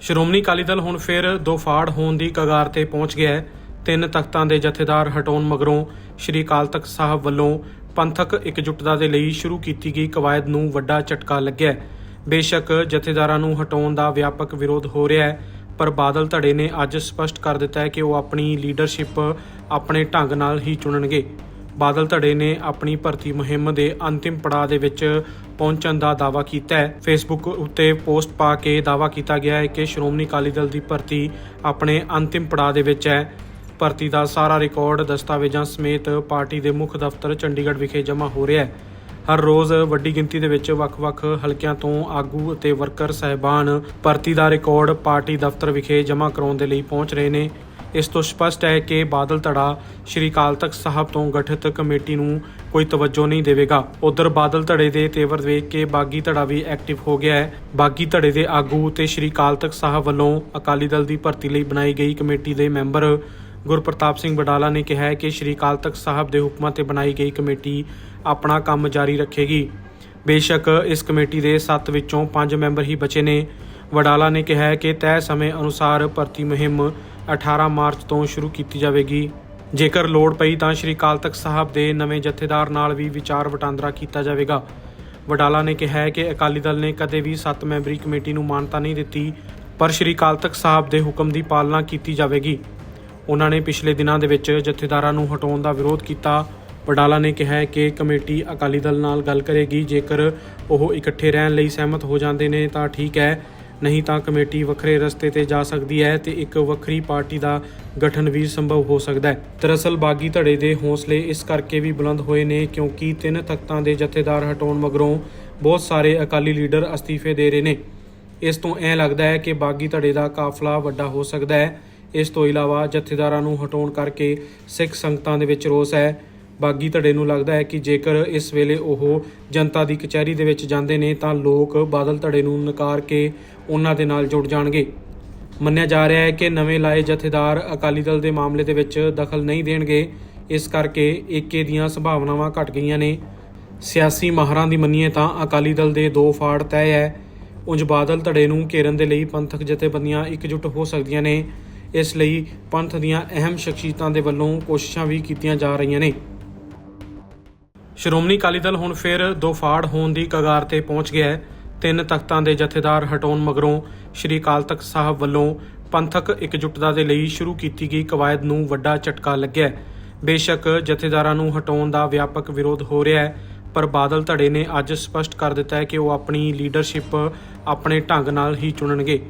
ਸ਼੍ਰੋਮਣੀ ਅਕਾਲੀ ਦਲ ਹੁਣ ਫਿਰ ਦੋ ਫਾੜ ਹੋਣ ਦੀ ਕਗਾਰ ਤੇ ਪਹੁੰਚ ਗਿਆ ਹੈ। ਤਿੰਨ ਤਖਤਾਂ ਦੇ ਜਥੇਦਾਰ ਹਟਾਉਣ ਮਗਰੋਂ ਸ਼੍ਰੀ ਅਕਾਲ ਤਖਤ ਸਾਹਿਬ ਵੱਲੋਂ ਪੰਥਕ ਇਕਜੁੱਟਤਾ ਦੇ ਲਈ ਸ਼ੁਰੂ ਕੀਤੀ ਗਈ ਕਵਾਇਦ ਨੂੰ ਵੱਡਾ ਝਟਕਾ ਲੱਗਿਆ ਬੇਸ਼ੱਕ ਜਥੇਦਾਰਾਂ ਨੂੰ ਹਟਾਉਣ ਦਾ ਵਿਆਪਕ ਵਿਰੋਧ ਹੋ ਰਿਹਾ ਹੈ, ਪਰ ਬਾਦਲ ਧੜੇ ਨੇ ਅੱਜ ਸਪਸ਼ਟ ਕਰ ਦਿੱਤਾ ਹੈ ਕਿ ਉਹ ਆਪਣੀ ਲੀਡਰਸ਼ਿਪ ਆਪਣੇ ਢੰਗ ਨਾਲ ਹੀ ਚੁਣਨਗੇ। ਬਾਦਲ ਧੜੇ ਨੇ ਆਪਣੀ ਭਰਤੀ ਮੁਹਿੰਮ ਦੇ ਅੰਤਿਮ ਪੜਾਅ ਦੇ ਵਿੱਚ ਪਹੁੰਚਣ ਦਾ ਦਾਅਵਾ ਕੀਤਾ ਹੈ। ਫੇਸਬੁੱਕ ਉੱਤੇ ਪੋਸਟ ਪਾ ਕੇ ਦਾਅਵਾ ਕੀਤਾ ਗਿਆ ਹੈ ਕਿ ਸ਼੍ਰੋਮਣੀ ਅਕਾਲੀ ਦਲ ਦੀ ਭਰਤੀ ਆਪਣੇ ਅੰਤਿਮ ਪੜਾਅ ਦੇ ਵਿੱਚ ਹੈ। ਭਰਤੀ ਦਾ ਸਾਰਾ ਰਿਕਾਰਡ ਦਸਤਾਵੇਜ਼ਾਂ ਸਮੇਤ ਪਾਰਟੀ ਦੇ ਮੁੱਖ ਦਫ਼ਤਰ ਚੰਡੀਗੜ੍ਹ ਵਿਖੇ ਜਮ੍ਹਾਂ ਹੋ ਰਿਹਾ ਹੈ। ਹਰ ਰੋਜ਼ ਵੱਡੀ ਗਿਣਤੀ ਦੇ ਵਿੱਚ ਵੱਖ-ਵੱਖ ਹਲਕਿਆਂ ਤੋਂ ਆਗੂ ਅਤੇ ਵਰਕਰ ਸਹਿਬਾਨ ਭਰਤੀ ਦਾ ਰਿਕਾਰਡ ਪਾਰਟੀ ਦਫ਼ਤਰ ਵਿਖੇ ਜਮ੍ਹਾਂ ਕਰਾਉਣ ਦੇ ਲਈ ਪਹੁੰਚ ਰਹੇ ਨੇ। ਇਸ ਤੋਂ ਸਪਸ਼ਟ ਹੈ ਕਿ ਬਾਦਲ ਧੜਾ ਸ਼੍ਰੀ ਅਕਾਲ ਤਖਤ ਸਾਹਿਬ ਤੋਂ ਗਠਿਤ ਕਮੇਟੀ ਨੂੰ ਕੋਈ ਤਵੱਜੋ ਨਹੀਂ ਦੇਵੇਗਾ। ਉਧਰ ਬਾਦਲ ਧੜੇ ਦੇ ਤੇਵਰ ਵੇਖ ਕੇ ਬਾਗੀ ਧੜਾ ਵੀ ਐਕਟਿਵ ਹੋ ਗਿਆ ਹੈ। ਬਾਗੀ ਧੜੇ ਦੇ ਆਗੂ ਤੇ ਸ਼੍ਰੀ ਅਕਾਲ ਤਖਤ ਸਾਹਿਬ ਵੱਲੋਂ ਅਕਾਲੀ ਦਲ ਦੀ ਭਰਤੀ ਲਈ ਬਣਾਈ ਗਈ ਕਮੇਟੀ ਦੇ ਮੈਂਬਰ ਗੁਰਪ੍ਰਤਾਪ ਸਿੰਘ ਬਡਾਲਾ ਨੇ ਕਿਹਾ ਹੈ ਕਿ ਸ਼੍ਰੀ ਅਕਾਲ ਤਖਤ ਸਾਹਿਬ ਦੇ ਹੁਕਮਾਂ ਤੇ ਬਣਾਈ ਗਈ ਕਮੇਟੀ ਆਪਣਾ ਕੰਮ ਜਾਰੀ ਰੱਖੇਗੀ। ਬੇਸ਼ੱਕ ਇਸ ਕਮੇਟੀ ਦੇ 7 ਵਿੱਚੋਂ 5 ਮੈਂਬਰ ਹੀ ਬਚੇ ਨੇ। ਵਡਾਲਾ ਨੇ ਕਿਹਾ ਹੈ ਕਿ ਤੈਅ ਸਮੇਂ ਅਨੁਸਾਰ ਭਰਤੀ ਮੁਹਿੰਮ 18 ਮਾਰਚ ਤੋਂ ਸ਼ੁਰੂ ਕੀਤੀ ਜਾਵੇਗੀ। ਜੇਕਰ ਲੋੜ ਪਈ ਤਾਂ ਸ਼੍ਰੀ ਅਕਾਲ ਤਖਤ ਸਾਹਿਬ ਦੇ ਨਵੇਂ ਜਥੇਦਾਰ ਨਾਲ ਵੀ ਵਿਚਾਰ ਵਟਾਂਦਰਾ ਕੀਤਾ ਜਾਵੇਗਾ। ਵਡਾਲਾ ਨੇ ਕਿਹਾ ਹੈ ਕਿ ਅਕਾਲੀ ਦਲ ਨੇ ਕਦੇ ਵੀ 7 ਮੈਂਬਰੀ ਕਮੇਟੀ ਨੂੰ ਮਾਨਤਾ ਨਹੀਂ ਦਿੱਤੀ, ਪਰ ਸ਼੍ਰੀ ਕਾਲ ਤਖਤ ਸਾਹਿਬ ਦੇ ਹੁਕਮ ਦੀ ਪਾਲਣਾ ਕੀਤੀ ਜਾਵੇਗੀ। ਉਹਨਾਂ ਨੇ ਪਿਛਲੇ ਦਿਨਾਂ ਦੇ ਵਿੱਚ ਜਥੇਦਾਰਾਂ ਨੂੰ ਹਟਾਉਣ ਦਾ ਵਿਰੋਧ ਕੀਤਾ। ਵਡਾਲਾ ਨੇ ਕਿਹਾ ਕਿ ਕਮੇਟੀ ਅਕਾਲੀ ਦਲ ਨਾਲ ਗੱਲ ਕਰੇਗੀ। ਜੇਕਰ ਉਹ ਇਕੱਠੇ ਰਹਿਣ ਲਈ ਸਹਿਮਤ ਹੋ ਜਾਂਦੇ ਨੇ ਤਾਂ ਠੀਕ ਹੈ। ਨਹੀਂ ਤਾਂ ਕਮੇਟੀ ਵੱਖਰੇ ਰਸਤੇ ਤੇ ਜਾ ਸਕਦੀ ਹੈ ਤੇ ਇੱਕ ਵੱਖਰੀ ਪਾਰਟੀ ਦਾ ਗਠਨ ਵੀ ਸੰਭਵ ਹੋ ਸਕਦਾ ਹੈ। ਦਰਅਸਲ ਬਾਗੀ ਧੜੇ ਦੇ ਹੌਸਲੇ ਇਸ ਕਰਕੇ ਵੀ ਬੁਲੰਦ ਹੋਏ ਨੇ ਕਿਉਂਕਿ ਤਿੰਨ ਤਖਤਾਂ ਦੇ ਜਥੇਦਾਰ ਹਟਾਉਣ ਮਗਰੋਂ ਬਹੁਤ ਸਾਰੇ ਅਕਾਲੀ ਲੀਡਰ ਅਸਤੀਫੇ ਦੇ ਰਹੇ ਨੇ। ਇਸ ਤੋਂ ਐ ਲੱਗਦਾ ਹੈ ਕਿ ਬਾਗੀ ਧੜੇ ਦਾ ਕਾਫਲਾ ਵੱਡਾ ਹੋ ਸਕਦਾ ਹੈ। ਇਸ ਤੋਂ ਇਲਾਵਾ ਜਥੇਦਾਰਾਂ ਨੂੰ ਹਟਾਉਣ ਕਰਕੇ ਸਿੱਖ ਸੰਗਤਾਂ ਦੇ ਵਿੱਚ ਰੋਸ ਹੈ। ਬਾਗੀ ਧੜੇ ਨੂੰ ਲੱਗਦਾ ਹੈ ਕਿ ਜੇਕਰ ਇਸ ਵੇਲੇ ਉਹ ਜਨਤਾ ਦੀ ਕਚਹਿਰੀ ਦੇ ਵਿੱਚ ਜਾਂਦੇ ਨੇ ਤਾਂ ਲੋਕ ਬਾਦਲ ਧੜੇ ਨੂੰ ਨਕਾਰ ਕੇ ਉਹਨਾਂ ਦੇ ਨਾਲ ਜੁੜ ਜਾਣਗੇ। ਮੰਨਿਆ ਜਾ ਰਿਹਾ ਹੈ ਕਿ ਨਵੇਂ ਲਾਏ ਜਥੇਦਾਰ ਅਕਾਲੀ ਦਲ ਦੇ ਮਾਮਲੇ ਦੇ ਵਿੱਚ ਦਖਲ ਨਹੀਂ ਦੇਣਗੇ। ਇਸ ਕਰਕੇ ਏਕੇ ਦੀਆਂ ਸੰਭਾਵਨਾਵਾਂ ਘਟ ਗਈਆਂ ਨੇ। ਸਿਆਸੀ ਮਾਹਰਾਂ ਦੀ ਮੰਨੀਏ ਤਾਂ ਅਕਾਲੀ ਦਲ ਦੇ ਦੋ ਫਾੜ ਤੈਅ ਹੈ। ਉਂਝ ਬਾਦਲ ਧੜੇ ਨੂੰ ਘੇਰਨ ਦੇ ਲਈ ਪੰਥਕ ਜਥੇਬੰਦੀਆਂ ਇਕਜੁੱਟ ਹੋ ਸਕਦੀਆਂ ਨੇ। ਇਸ ਲਈ ਪੰਥ ਦੀਆਂ ਅਹਿਮ ਸ਼ਖਸੀਅਤਾਂ ਦੇ ਵੱਲੋਂ ਕੋਸ਼ਿਸ਼ਾਂ ਵੀ ਕੀਤੀਆਂ ਜਾ ਰਹੀਆਂ ਨੇ। ਸ਼੍ਰੋਮਣੀ ਅਕਾਲੀ ਦਲ ਹੁਣ ਫਿਰ ਦੋ ਫਾੜ ਹੋਣ ਦੀ ਕਗਾਰ ਤੇ ਪਹੁੰਚ ਗਿਆ ਹੈ। ਤਿੰਨ ਤਖਤਾਂ ਦੇ ਜਥੇਦਾਰ ਹਟਾਉਣ ਮਗਰੋਂ ਸ਼੍ਰੀ ਅਕਾਲ ਤਖਤ ਸਾਹਿਬ ਵੱਲੋਂ ਪੰਥਕ ਇਕਜੁੱਟਤਾ ਦੇ ਲਈ ਸ਼ੁਰੂ ਕੀਤੀ ਗਈ ਕਵਾਇਦ ਨੂੰ ਵੱਡਾ ਝਟਕਾ ਲੱਗਿਆ ਬੇਸ਼ੱਕ ਜਥੇਦਾਰਾਂ ਨੂੰ ਹਟਾਉਣ ਦਾ ਵਿਆਪਕ ਵਿਰੋਧ ਹੋ ਰਿਹਾ ਹੈ, ਪਰ ਬਾਦਲ ਧੜੇ ਨੇ ਅੱਜ ਸਪਸ਼ਟ ਕਰ ਦਿੱਤਾ ਹੈ ਕਿ ਉਹ ਆਪਣੀ ਲੀਡਰਸ਼ਿਪ ਆਪਣੇ ਢੰਗ ਨਾਲ ਹੀ ਚੁਣਨਗੇ।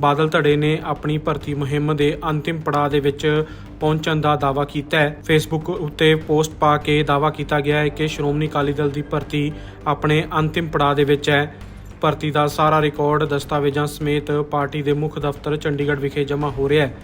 ਬਾਦਲ ਧੜੇ ਨੇ ਆਪਣੀ ਭਰਤੀ ਮੁਹਿੰਮ ਦੇ ਅੰਤਿਮ ਪੜਾਅ ਦੇ ਵਿੱਚ ਪਹੁੰਚਣ ਦਾ ਦਾਅਵਾ ਕੀਤਾ ਹੈ। ਫੇਸਬੁੱਕ ਉੱਤੇ ਪੋਸਟ ਪਾ ਕੇ ਦਾਅਵਾ ਕੀਤਾ ਗਿਆ ਹੈ ਕਿ ਸ਼੍ਰੋਮਣੀ ਅਕਾਲੀ ਦਲ ਦੀ ਭਰਤੀ ਆਪਣੇ ਅੰਤਿਮ ਪੜਾਅ ਦੇ ਵਿੱਚ ਹੈ। ਭਰਤੀ ਦਾ ਸਾਰਾ ਰਿਕਾਰਡ, ਦਸਤਾਵੇਜ਼ਾਂ ਸਮੇਤ ਪਾਰਟੀ ਦੇ ਮੁੱਖ ਦਫ਼ਤਰ ਚੰਡੀਗੜ੍ਹ ਵਿਖੇ ਜਮ੍ਹਾਂ ਹੋ ਰਿਹਾ ਹੈ।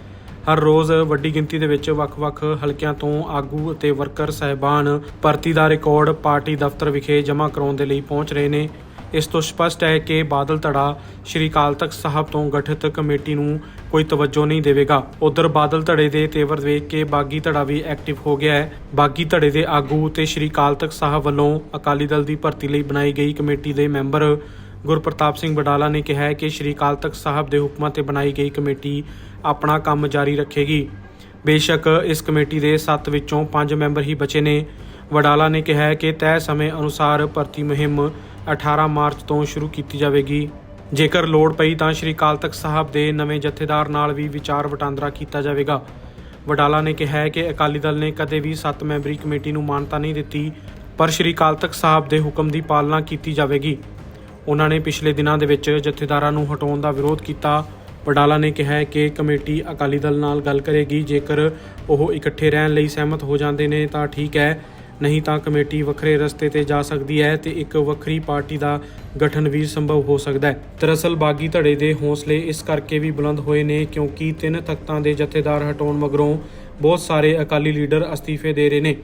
ਹਰ ਰੋਜ਼ ਵੱਡੀ ਗਿਣਤੀ ਦੇ ਵਿੱਚ ਵੱਖ-ਵੱਖ ਹਲਕਿਆਂ ਤੋਂ ਆਗੂ ਅਤੇ ਵਰਕਰ ਸਹਿਬਾਨ ਭਰਤੀ ਦਾ ਰਿਕਾਰਡ ਪਾਰਟੀ ਦਫ਼ਤਰ ਵਿਖੇ ਜਮ੍ਹਾਂ ਕਰਾਉਣ ਦੇ ਲਈ ਪਹੁੰਚ ਰਹੇ ਨੇ। ਇਸ ਤੋਂ ਸਪਸ਼ਟ ਹੈ ਕਿ ਬਾਦਲ ਧੜਾ ਸ਼੍ਰੀ ਅਕਾਲ ਤਖਤ ਸਾਹਿਬ ਤੋਂ ਗਠਿਤ ਕਮੇਟੀ ਨੂੰ ਕੋਈ ਤਵੱਜੋ ਨਹੀਂ ਦੇਵੇਗਾ। ਉਧਰ ਬਾਦਲ ਧੜੇ ਦੇ ਤੇਵਰ ਵੇਖ ਕੇ ਬਾਗੀ ਧੜਾ ਵੀ ਐਕਟਿਵ ਹੋ ਗਿਆ ਹੈ। ਬਾਗੀ ਧੜੇ ਦੇ ਆਗੂ ਤੇ ਸ਼੍ਰੀ ਅਕਾਲ ਤਖਤ ਸਾਹਿਬ ਵੱਲੋਂ ਅਕਾਲੀ ਦਲ ਦੀ ਭਰਤੀ ਲਈ ਬਣਾਈ ਗਈ ਕਮੇਟੀ ਦੇ ਮੈਂਬਰ ਗੁਰਪ੍ਰਤਾਪ ਸਿੰਘ ਬਡਾਲਾ ਨੇ ਕਿਹਾ ਹੈ ਕਿ ਸ਼੍ਰੀ ਅਕਾਲ ਤਖਤ ਸਾਹਿਬ ਦੇ ਹੁਕਮਾਂ ਤੇ ਬਣਾਈ ਗਈ ਕਮੇਟੀ ਆਪਣਾ ਕੰਮ ਜਾਰੀ ਰੱਖੇਗੀ। ਬੇਸ਼ੱਕ ਇਸ ਕਮੇਟੀ ਦੇ 7 ਵਿੱਚੋਂ 5 ਮੈਂਬਰ ਹੀ ਬਚੇ ਨੇ। ਵਡਾਲਾ ਨੇ ਕਿਹਾ ਹੈ ਕਿ ਤੈਅ ਸਮੇਂ ਅਨੁਸਾਰ ਭਰਤੀ ਮੁਹਿੰਮ 18 ਮਾਰਚ ਤੋਂ ਸ਼ੁਰੂ ਕੀਤੀ ਜਾਵੇਗੀ। ਜੇਕਰ ਲੋੜ ਪਈ ਤਾਂ ਸ਼੍ਰੀ ਅਕਾਲ ਤਖਤ ਸਾਹਿਬ ਦੇ ਨਵੇਂ ਜਥੇਦਾਰ ਨਾਲ ਵੀ ਵਿਚਾਰ ਵਟਾਂਦਰਾ ਕੀਤਾ ਜਾਵੇਗਾ। ਵਡਾਲਾ ਨੇ ਕਿਹਾ ਹੈ ਕਿ ਅਕਾਲੀ ਦਲ ਨੇ ਕਦੇ ਵੀ 7 ਮੈਂਬਰੀ ਕਮੇਟੀ ਨੂੰ ਮਾਨਤਾ ਨਹੀਂ ਦਿੱਤੀ, ਪਰ ਸ਼੍ਰੀ ਕਾਲ ਤਖਤ ਸਾਹਿਬ ਦੇ ਹੁਕਮ ਦੀ ਪਾਲਣਾ ਕੀਤੀ ਜਾਵੇਗੀ। ਉਹਨਾਂ ਨੇ ਪਿਛਲੇ ਦਿਨਾਂ ਦੇ ਵਿੱਚ ਜਥੇਦਾਰਾਂ ਨੂੰ ਹਟਾਉਣ ਦਾ ਵਿਰੋਧ ਕੀਤਾ। ਵਡਾਲਾ ਨੇ ਕਿਹਾ ਹੈ ਕਿ ਕਮੇਟੀ ਅਕਾਲੀ ਦਲ ਨਾਲ ਗੱਲ ਕਰੇਗੀ। ਜੇਕਰ ਉਹ ਇਕੱਠੇ ਰਹਿਣ ਲਈ ਸਹਿਮਤ ਹੋ ਜਾਂਦੇ ਨੇ ਤਾਂ ਠੀਕ ਹੈ ਨਹੀਂ ਤਾਂ ਕਮੇਟੀ ਵੱਖਰੇ ਰਸਤੇ ਤੇ ਜਾ ਸਕਦੀ ਹੈ ਤੇ ਇੱਕ ਵੱਖਰੀ ਪਾਰਟੀ ਦਾ ਗਠਨ ਵੀ ਸੰਭਵ ਹੋ ਸਕਦਾ ਹੈ। ਦਰਅਸਲ ਬਾਗੀ ਧੜੇ ਦੇ ਹੌਸਲੇ ਇਸ ਕਰਕੇ ਵੀ ਬੁਲੰਦ ਹੋਏ ਨੇ ਕਿਉਂਕਿ ਤਿੰਨ ਤਖਤਾਂ ਦੇ ਜਥੇਦਾਰ ਹਟਾਉਣ ਮਗਰੋਂ ਬਹੁਤ ਸਾਰੇ ਅਕਾਲੀ ਲੀਡਰ ਅਸਤੀਫੇ ਦੇ ਰਹੇ ਨੇ।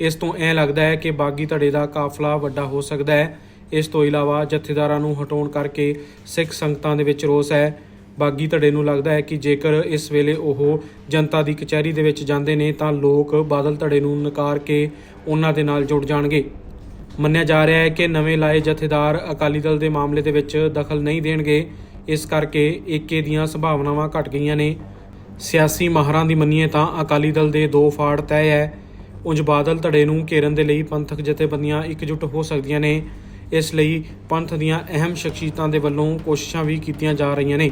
ਇਸ ਤੋਂ ਐ ਲੱਗਦਾ ਹੈ ਕਿ ਬਾਗੀ ਧੜੇ ਦਾ ਕਾਫਲਾ ਵੱਡਾ ਹੋ ਸਕਦਾ ਹੈ। ਇਸ ਤੋਂ ਇਲਾਵਾ ਜਥੇਦਾਰਾਂ ਨੂੰ ਹਟਾਉਣ ਕਰਕੇ ਸਿੱਖ ਸੰਗਤਾਂ ਦੇ ਵਿੱਚ ਰੋਸ ਹੈ। ਬਾਗੀ ਧੜੇ ਨੂੰ ਲੱਗਦਾ ਹੈ ਕਿ ਜੇਕਰ ਇਸ ਵੇਲੇ ਉਹ ਜਨਤਾ ਦੀ ਕਚਹਿਰੀ ਦੇ ਵਿੱਚ ਜਾਂਦੇ ਨੇ ਤਾਂ ਲੋਕ ਬਾਦਲ ਧੜੇ ਨੂੰ ਨਕਾਰ ਕੇ ਉਹਨਾਂ ਦੇ ਨਾਲ ਜੁੜ ਜਾਣਗੇ। ਮੰਨਿਆ ਜਾ ਰਿਹਾ ਹੈ ਕਿ ਨਵੇਂ ਲਾਏ ਜਥੇਦਾਰ ਅਕਾਲੀ ਦਲ ਦੇ ਮਾਮਲੇ ਦੇ ਵਿੱਚ ਦਖਲ ਨਹੀਂ ਦੇਣਗੇ। ਇਸ ਕਰਕੇ ਏਕੇ ਦੀਆਂ ਸੰਭਾਵਨਾਵਾਂ ਘਟ ਗਈਆਂ ਨੇ। ਸਿਆਸੀ ਮਾਹਰਾਂ ਦੀ ਮੰਨੀਏ ਤਾਂ ਅਕਾਲੀ ਦਲ ਦੇ ਦੋ ਫਾੜ ਤੈਅ ਹੈ। ਉਂਝ ਬਾਦਲ ਧੜੇ ਨੂੰ ਘੇਰਨ ਦੇ ਲਈ ਪੰਥਕ ਜਥੇਬੰਦੀਆਂ ਇਕਜੁੱਟ ਹੋ ਸਕਦੀਆਂ ਨੇ। ਇਸ ਲਈ ਪੰਥ ਦੀਆਂ ਅਹਿਮ ਸ਼ਖਸੀਅਤਾਂ ਦੇ ਵੱਲੋਂ ਕੋਸ਼ਿਸ਼ਾਂ ਵੀ ਕੀਤੀਆਂ ਜਾ ਰਹੀਆਂ ਨੇ।